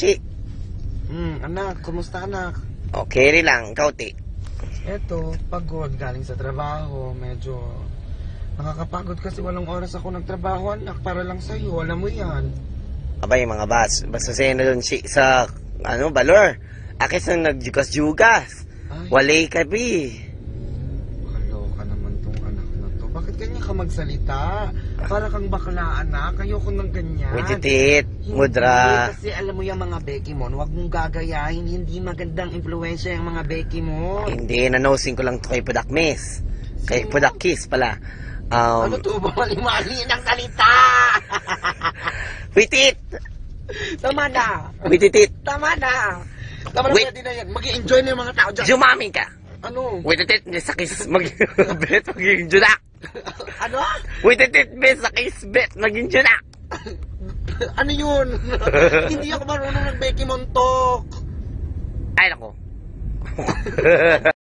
Chi. Hmm, anak, kumusta anak? Okay rin lang, ikaw, ti. Eto, pagod galing sa trabaho. Medyo nakakapagod kasi walang oras ako nagtrabaho anak para lang sa'yo. Alam mo yan. Abay, mga bas, basta sa'yo na doon si, sa, ano, balor. Akis na nagjugas-jugas. Ay, Walay ka, bi. Ganyan ka magsalita? Para kang bakla anak. Ayoko ng ganyan. Wijitit, Hindi, mudra. Kasi alam mo yung mga Becky mo, huwag mong gagayahin. Hindi magandang influensya yung mga Becky mo. Hindi, nanosing ko lang to kay Pudak Miss. Kay Pudak Kiss pala. Um, Ano to ba? Mali-mali ng salita! witit! Tama na! Wititit! Tama na! Tama na, Wait. pwede na yan. Mag-enjoy na yung mga tao dyan. Jumamin ka! Ano? Wititit, sa kiss, maging bet, maging judak! Ano? Wititit, may sa kiss, bet, maging judak! ano yun? Hindi ako marunong ng Becky Montok. Ay, nako.